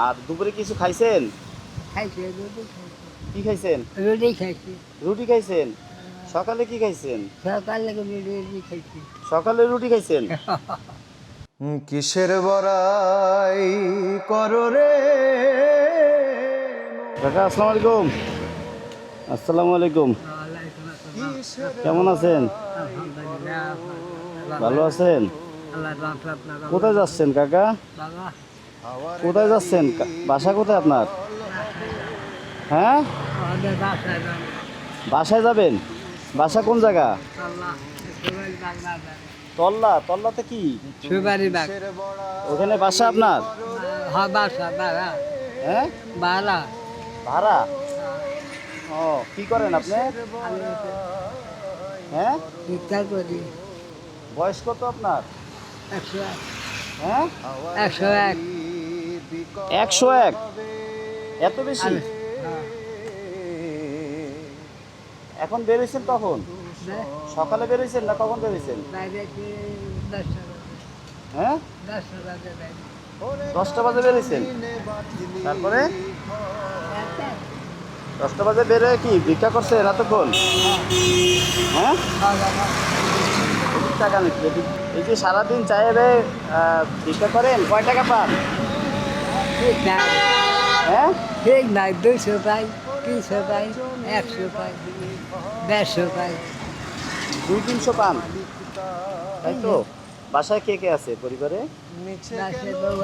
আর দুপুরে কিছু খাইছেন? কি খাইছেন? রুটি খাইছি। রুটি খাইছেন? সকালে কি খাইছেন? সকালে রুটি খাইছি। সকালে রুটি খাইছেন? কিসের বড়াই করো রে? কাকা আসসালামু আলাইকুম আসসালামু। আলাইকুম কেমন আছেন? ভালো আছেন? কোথায় যাচ্ছেন কাকা? কোথায় যাচ্ছেন? বাসা কোথায় আপনার? হ্যাঁ? বাসায় যাবেন? বাসা কোন জায়গা? তল্লা। তল্লাতে কি? ওখানে বাসা আপনার? হ্যাঁ হ্যাঁ? বাড়া ভাড়া? ও কি করেন আপনি? হ্যাঁ? করি। বয়স কত আপনার? একশো এক। হ্যাঁ? একশো এক। একশো এক। এত বেশি। এখন বেরোইছেন তখন সকালে বেরোইছেন না কখন বেরোইছেন বাজে। হ্যাঁ? দশটা বাজে দশটা বাজে বেরোইছেন তারপরে? দশটা বাজে বেরোয় কি ভিক্ষা করছে এতক্ষণ? হ্যাঁ? টাকা নাকি? এদিক এই যে সারাদিন চায়ে রে ভিক্ষা করেন? কয় টাকা পান? নাই হ্যাঁ ঠিক নাই দুশো পাই তিনশো পাই একশো পাই দেড়শো পাই। দুই তিনশো পান? তাই তো? বাসায় কে কে আছে পরিবারে? বউ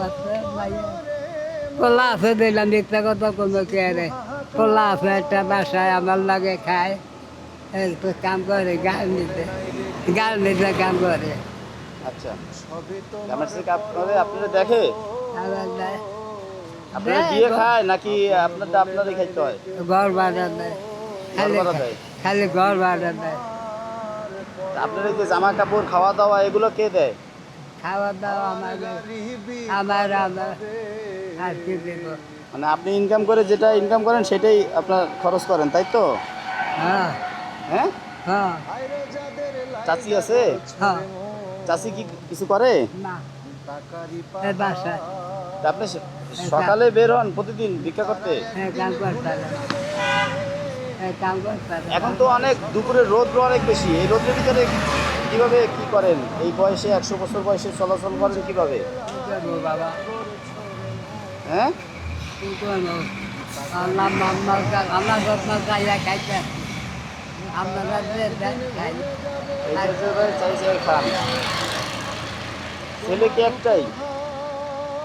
আছে দিলাম মিথ্যা কথা কোনো কে রে? পোলা আছে একটা বাসায় আমার লাগে খায়। কাম করে গাল নিতে। গাল নিতে কাম করে। আচ্ছা। আপনারা দেখে। আপনারা দেয়, দিয়ে খায় নাকি আপনারটা আপনারই খাইতে হয়? ঘর ভাড়া দেয়। খালি ঘর ভাড়া দেয়? আপনার এই যে জামা কাপড় খাওয়া দাওয়া এগুলো কে দেয়? খাওয়া দাওয়া আমার আমার আমার আর কি দেব? মানে আপনি ইনকাম করে যেটা ইনকাম করেন সেটাই আপনার খরচ করেন তাই তো? হ্যাঁ। হ্যাঁ? হ্যাঁ। চাচি আছে? হ্যাঁ। চাচি কি কিছু করে? না। বাসায়। আপনি সকালে বের হন প্রতিদিন ভিক্ষা করতে। হ্যাঁ। হ্যাঁ। এখন তো অনেক দুপুরে রোদ অনেক বেশি। এই রোদের ভিতরে কীভাবে কি করেন? এই বয়সে একশো বছর বয়সে চলাচল করেন কীভাবে? হ্যাঁ? ছেলে কি একটাই?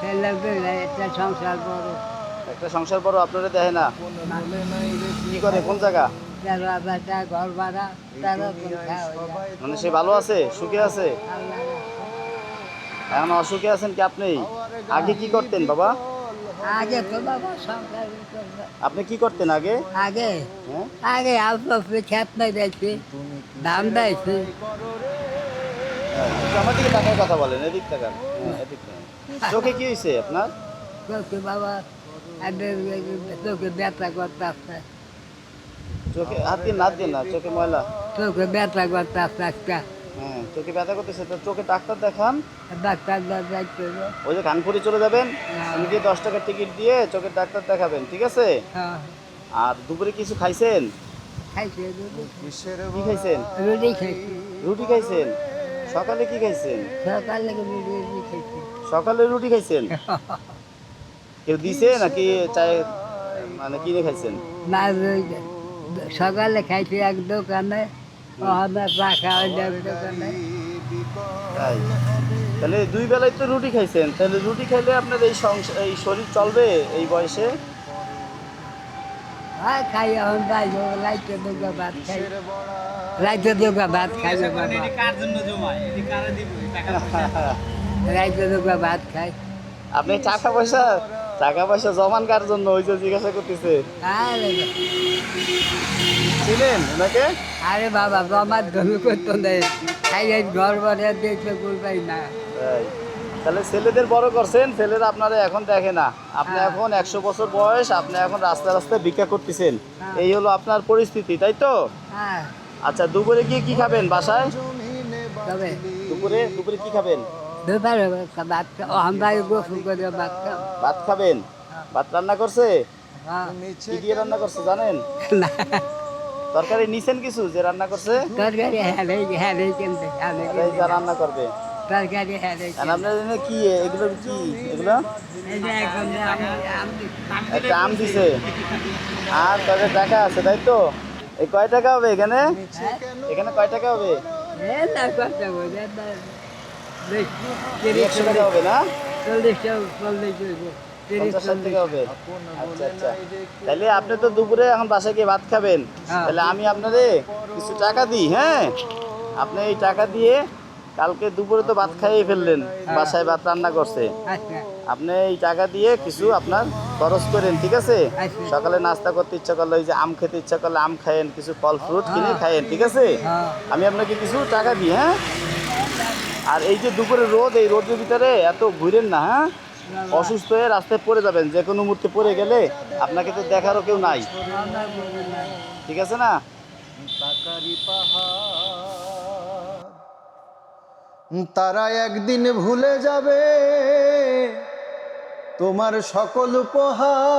একটা সংসার বড় একটা সংসার বড় আপনারা দেখে না। কি করে কোন জায়গা? ঘর ভাড়া হয়ে। মানে সে ভালো আছে সুখে আছে? এখন অসুখে আছেন কি আপনি? আগে কি করতেন বাবা? আগে তো বাবা সংসার আপনি কি করতেন আগে? আগে? হ্যাঁ? আগে নাই আমার দিকে টাকার কথা বলেন এদিক টাকার হ্যাঁ এদিক। চোখে কি হয়েছে আপনার? তোকে বাবা তোকে ব্যথা করতে আসছে চোখে হাত দিয়ে নাচ দিয়ে না চোখে ময়লা? তোকে ব্যথা করতে আসছে একটা হ্যাঁ চোখে ব্যথা করতেছে তো চোখে ডাক্তার দেখান। ডাক্তার যাইতে ওই যে কানপুরি চলে যাবেন হ্যাঁ। নিজে দশ টাকার টিকিট দিয়ে চোখের ডাক্তার দেখাবেন ঠিক আছে? হ্যাঁ। আর দুপুরে কিছু খাইছেন? খাইছি কি খাইছেন? রুটি খাইছি। রুটি খাইছেন? সকালে কি খাইছেন? সকালে রুটি রুটি খাইছি। সকালে রুটি খাইছেন? কেউ দিছে নাকি চায় মানে কিনে খাইছেন? না সকালে খাইছি এক দোকানে ওখানে দোকানে। তাই। তাহলে দুই বেলায় তো রুটি খাইছেন। তাহলে রুটি খাইলে আপনার এই সংসার এই শরীর চলবে এই বয়সে? হ্যাঁ খাই এখন যাই লাইতে দুগা ভাত খাই। লাইতে দুগা ভাত খাইবে বাবা। লাইতে ভাত খাই। আপনি টাকা পয়সা টাকা পয়সা জমান কার জন্য? ওই যে জিজ্ঞাসা করতেছে। ছিলেন ওনাকে? আরে বাবা জমার ধনু করতো না। খাই এই ঘর বাড়ি দেখতে করবাই না। তাহলে ছেলেদের বড় করছেন ছেলেরা আপনারা এখন দেখে না। আপনি হ্যাঁ। এখন একশো বছর বয়স আপনি এখন রাস্তায় রাস্তায় ভিক্ষা করতেছেন। হ্যাঁ। এই হলো আপনার পরিস্থিতি তাই তো? হ্যাঁ। আচ্ছা দুপুরে গিয়ে কি খাবেন বাসায়? দুপুরে দুপুরে কি খাবেন? দুপারে ভাত খাবেন। ভাত রান্না করছে? হ্যাঁ। কি দিয়ে রান্না করছে জানেন? তরকারি নিছেন কিছু যে রান্না করছে? তরকারি হ্যাঁ যা রান্না করবে। তরকারি হ্যাঁ আর আপনার জন্য কি এগুলো কি? এগুলো? আমি- আমি- একটা আম দিছে। আর তাদের টাকা আছে তাই তো? এই কয় টাকা হবে এখানে? এখানে কয় টাকা হবে? এ একশো টাকা হবে না? আচ্ছা আচ্ছা। তাহলে আপনি তো দুপুরে এখন বাসায় গিয়ে ভাত খাবেন। হ্যাঁ। তাহলে আমি আপনাদের কিছু টাকা দিই হ্যাঁ? আপনি এই টাকা দিয়ে কালকে দুপুরে তো ভাত খাইয়ে ফেললেন বাসায় ভাত রান্না করছে। আচ্ছা। আপনি এই টাকা দিয়ে কিছু আপনার খরচ করেন ঠিক আছে? আচ্ছা। সকালে নাস্তা করতে ইচ্ছা করলে ওই যে আম খেতে ইচ্ছা করলে আম খায়েন কিছু ফল ফ্রুট কিনে খায়েন ঠিক আছে? হ্যাঁ। আমি আপনাকে কিছু টাকা দিই হ্যাঁ? আর এই যে দুপুরে রোদ এই রোদের ভিতরে এত ঘুরেন না হ্যাঁ? অসুস্থ হয়ে রাস্তায় পড়ে যাবেন যে কোনো মুহূর্তে পড়ে গেলে আপনাকে তো দেখারও কেউ নাই। ঠিক আছে না? পাহাড়। তারা একদিন ভুলে যাবে তোমার সকল উপহার।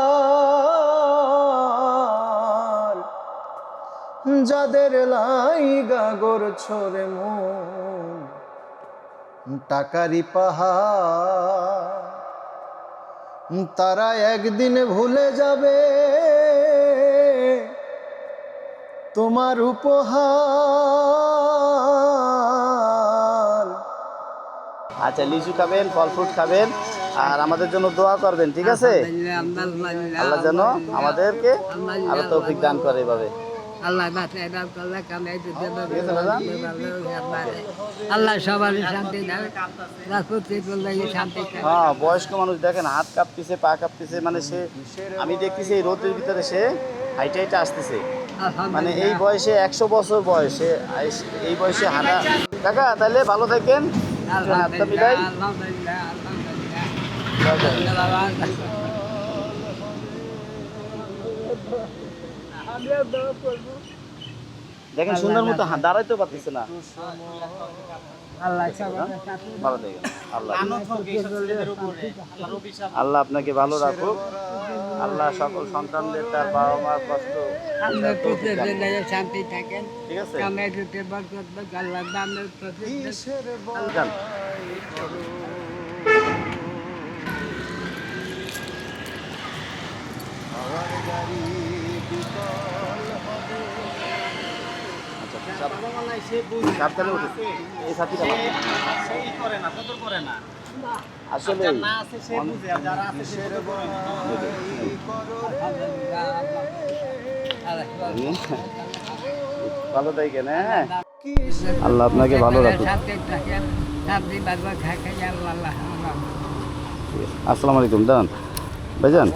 যাদের লাই গাগর ছোরে মন টাকারি পাহাড়। তারা একদিন ভুলে যাবে তোমার উপহার। আচ্ছা লিচু খাবেন ফল ফ্রুট খাবেন আর আমাদের জন্য দোয়া করবেন ঠিক আছে? আল্লাহ যেন আমাদেরকে আরও তৌফিক দান করে এভাবে। আল্লাহ সবার শান্তি। হ্যাঁ বয়স্ক মানুষ দেখেন হাত কাঁপতেছে পা কাঁপতেছে মানে সে আমি দেখতেছি এই রোদের ভিতরে সে হাইটে হাইটে আসতেছে মানে এই বয়সে একশো বছর বয়সে এই বয়সে হাঁটা কাকা তাহলে ভালো থাকেন। দেখেন সুন্দর মতো দাঁড়াইতেও পারতেছে না। ভালো থাকেন আল্লাহ আল্লাহ আপনাকে ভালো রাখুক। আল্লাহ সকল সন্তানদের তার বাবা মার কষ্ট শান্তি থাকেন। ঠিক আছে? সাবধানে ভালো। হ্যাঁ? আল্লাহ আপনাকে ভালো আল্লাহ আসসালামু আলাইকুম দান ভাইজান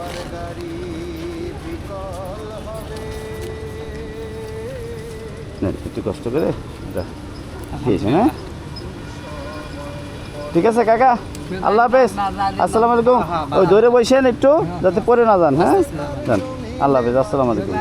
নেন, একটু কষ্ট করে দা। দিয়েছেন হ্যাঁ ঠিক আছে কাকা আল্লাহ হাফেজ আসসালামু আলাইকুম ওই ধরে বসেন একটু যাতে পরে না যান হ্যাঁ যান আল্লাহ হাফেজ আসসালামু আলাইকুম